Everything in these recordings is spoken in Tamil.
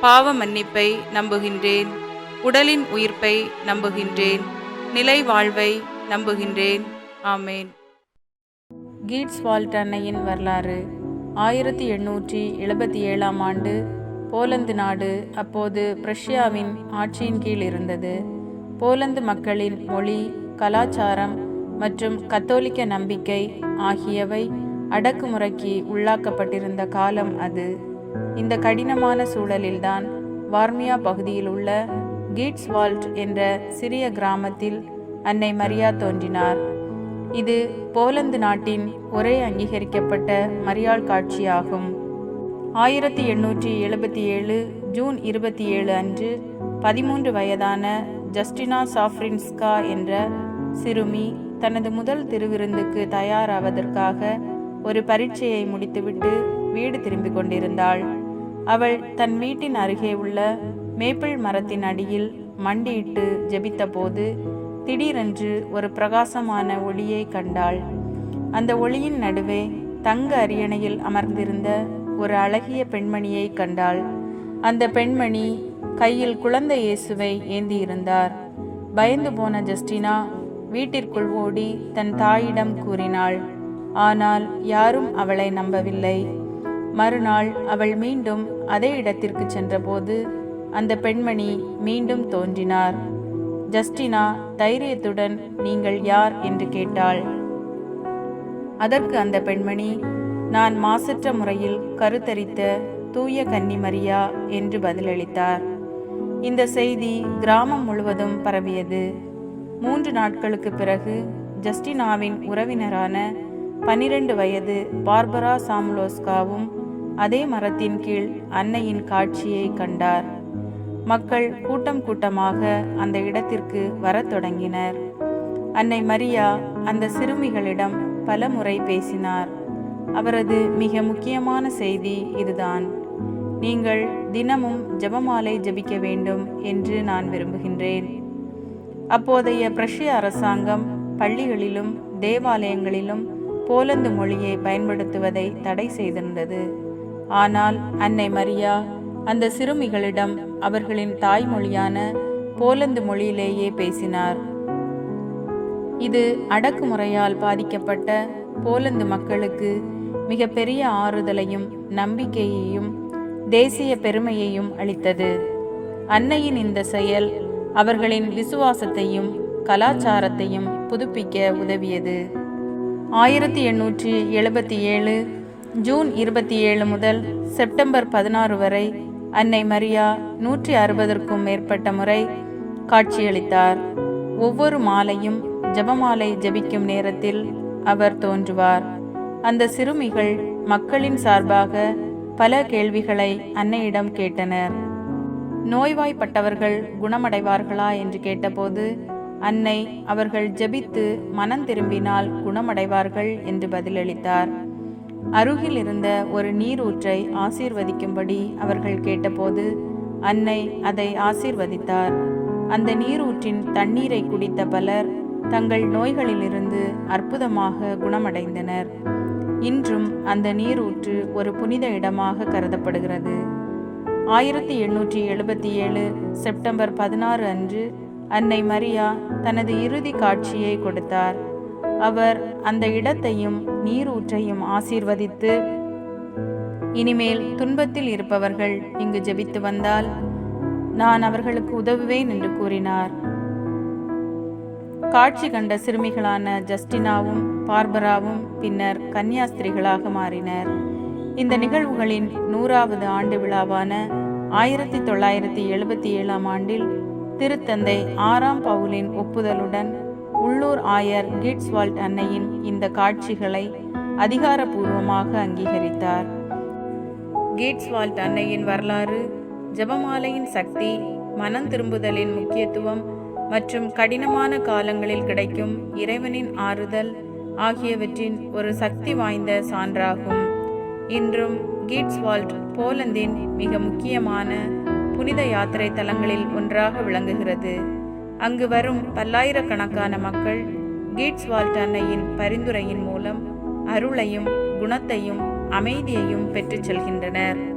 பாவ மன்னிப்பை நம்புகின்றேன். உடலின் உயிர்ப்பை நம்புகின்றேன். நிலை வாழ்வை நம்புகின்றேன். ஆமேன். கீட்ஸ் வால்ட் அன்னையின் வரலாறு. ஆயிரத்தி எண்ணூற்றி எழுபத்தி ஏழாம் ஆண்டு போலந்து நாடு அப்போது பிரஷ்யாவின் ஆட்சியின் கீழ் இருந்தது. போலந்து மக்களின் மொழி கலாச்சாரம் மற்றும் கத்தோலிக்க நம்பிக்கை ஆகியவை அடக்குமுறைக்கு உள்ளாக்கப்பட்டிருந்த காலம் அது. இந்த கடினமான சூழலில்தான் வார்மியா பகுதியில் உள்ள கீட்ஸ்வால்ட் என்ற சிறிய கிராமத்தில் அன்னை மரியா தோன்றினார். இது போலந்து நாட்டின் ஒரே அங்கீகரிக்கப்பட்ட மரியாள் காட்சியாகும். ஆயிரத்தி எண்ணூற்றி எழுபத்தி ஏழு ஜூன் இருபத்தி ஏழு அன்று பதிமூன்று வயதான ஜஸ்டினா சாஃப்ரின்ஸ்கா என்ற சிறுமி தனது முதல் திருவிருந்துக்கு தயாராவதற்காக ஒரு பரீட்சையை முடித்துவிட்டு வீடு திரும்பிக் கொண்டிருந்தாள். அவள் தன் வீட்டின் அருகே உள்ள மேப்பிள் மரத்தின் அடியில் மண்டியிட்டு ஜெபித்தபோது திடீரென்று ஒரு பிரகாசமான ஒளியை கண்டாள். அந்த ஒளியின் நடுவே தங்க அரியணையில் அமர்ந்திருந்த ஒரு அழகிய பெண்மணியை கண்டாள். அந்த பெண்மணி கையில் குழந்தை இயேசுவை ஏந்தியிருந்தார். பயந்து போன ஜஸ்டினா வீட்டிற்குள் ஓடி தன் தாயிடம் கூறினாள் ஆனால் யாரும் அவளை நம்பவில்லை. மறுநாள் அவள் மீண்டும் அதே இடத்திற்கு சென்றபோது அந்த பெண்மணி மீண்டும் தோன்றினார். ஜஸ்டினா தைரியத்துடன் நீங்கள் யார்? என்று கேட்டாள். அதற்கு அந்த பெண்மணி நான் மாசற்ற முறையில் கருத்தரித்த தூய கன்னிமரியா என்று பதிலளித்தார். இந்த செய்தி கிராமம் முழுவதும் பரவியது. மூன்று நாட்களுக்கு பிறகு ஜஸ்டினாவின் உறவினரான பனிரெண்டு வயது பார்பரா சாம்லோஸ்காவும் அதே மரத்தின் கீழ் அன்னையின் காட்சியை கண்டார். மக்கள் கூட்டம் கூட்டமாக அந்த இடத்திற்கு வரத் தொடங்கினர். அன்னை மரியா அந்த சிறுமிகளிடம் பல முறை பேசினார். அவரது மிக முக்கியமான செய்தி இதுதான். நீங்கள் தினமும் ஜபமாலை ஜபிக்க வேண்டும் என்று நான் விரும்புகின்றேன். அப்போதைய பிரஷ்ய அரசாங்கம் பள்ளிகளிலும் தேவாலயங்களிலும் போலந்து மொழியை பயன்படுத்துவதை தடை செய்திருந்தது. ஆனால் அன்னை மரியா அந்த சிறுமிகளிடம் அவர்களின் தாய்மொழியான போலந்து மொழியிலேயே பேசினார். இது அடக்குமுறையால் பாதிக்கப்பட்ட போலந்து மக்களுக்கு மிகப்பெரிய ஆறுதலையும் நம்பிக்கையையும் தேசிய பெருமையையும் அளித்தது. அன்னையின் இந்த செயல் அவர்களின் விசுவாசத்தையும் கலாச்சாரத்தையும் புதுப்பிக்க உதவியது. ஆயிரத்தி எண்ணூற்றி எழுபத்தி ஏழு ஜூன் இருபத்தி ஏழு முதல் செப்டம்பர் பதினாறு வரை அன்னை மரியா நூற்றி அறுபதற்கும் மேற்பட்ட முறை காட்சியளித்தார். ஒவ்வொரு மாலையும் ஜபமாலை ஜெபிக்கும் நேரத்தில் அவர் தோன்றுவார். அந்த சிறுமிகள் மக்களின் சார்பாக பல கேள்விகளை அன்னையிடம் கேட்டனர். நோய்வாய்ப்பட்டவர்கள் குணமடைவார்களா என்று கேட்டபோது அன்னை அவர்கள் ஜெபித்து மனம் திரும்பினால் குணமடைவார்கள் என்று பதிலளித்தார். அருகில் இருந்த ஒரு நீரூற்றை ஆசீர்வதிக்கும்படி அவர்கள் கேட்டபோது அன்னை அதை ஆசீர்வதித்தார். அந்த நீரூற்றின் தண்ணீரை குடித்த பலர் தங்கள் நோய்களிலிருந்து அற்புதமாக குணமடைந்தனர். இன்றும் அந்த நீரூற்று ஒரு புனித இடமாக கருதப்படுகிறது. ஆயிரத்தி எண்ணூற்றி எழுபத்தி ஏழு செப்டம்பர் பதினாறு அன்று அன்னை மரியா தனது இறுதி காட்சியை கொடுத்தார். அவர் அந்த இடத்தையும் நீரூற்றையும் ஆசீர்வதித்து இனிமேல் துன்பத்தில் இருப்பவர்கள் இங்கு ஜெபித்து வந்தால் நான் அவர்களுக்கு உதவுவேன் என்று கூறினார். காட்சி கண்ட சிறுமிகளான ஜஸ்டினாவும் பார்பராவும் பின்னர் கன்னியாஸ்திரிகளாக மாறினர். இந்த நிகழ்வுகளின் நூறாவது ஆண்டு விழாவான ஆயிரத்தி தொள்ளாயிரத்தி எழுபத்தி ஏழாம் ஆண்டில் திருத்தந்தை ஆறாம் பவுலின் ஒப்புதலுடன் உள்ளூர் ஆயர் கிட்ஸ்வால்ட் அன்னையின் இந்த காட்சிகளை அதிகாரப்பூர்வமாக அங்கீகரித்தார். கீட்ஸ்வால்ட் அன்னையின் வரலாறு ஜபமாலையின் சக்தி மனம் திரும்புதலின் முக்கியத்துவம் மற்றும் கடினமான காலங்களில் கிடைக்கும் இறைவனின் ஆறுதல் ஆகியவற்றின் ஒரு சக்தி வாய்ந்த சான்றாகும். இன்றும் கீட்ஸ்வால்ட் போலந்தின் மிக முக்கியமான புனித யாத்திரை தலங்களில் ஒன்றாக விளங்குகிறது. அங்கு வரும் பல்லாயிரக்கணக்கான மக்கள் கீட்ஸ் வால்ட் அன்னையின் பரிந்துரையின் மூலம் அருளையும் குணத்தையும் அமைதியையும் பெற்றுச் செல்கின்றனர்.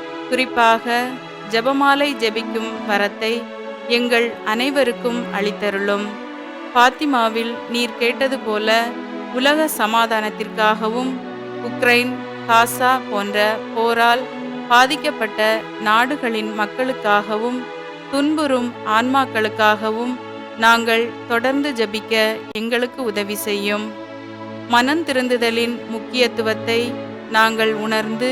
குறிப்பாக ஜெபமாலை ஜெபிக்கும் வரத்தை எங்கள் அனைவருக்கும் அளித்தருளும். பாத்திமாவில் நீர் கேட்டது போல உலக சமாதானத்திற்காகவும் உக்ரைன் காசா போன்ற போரால் பாதிக்கப்பட்ட நாடுகளின் மக்களுக்காகவும் துன்புறும் ஆன்மாக்களுக்காகவும் நாங்கள் தொடர்ந்து ஜபிக்க எங்களுக்கு உதவி செய்யும். மனம் திருந்துதலின் முக்கியத்துவத்தை நாங்கள் உணர்ந்து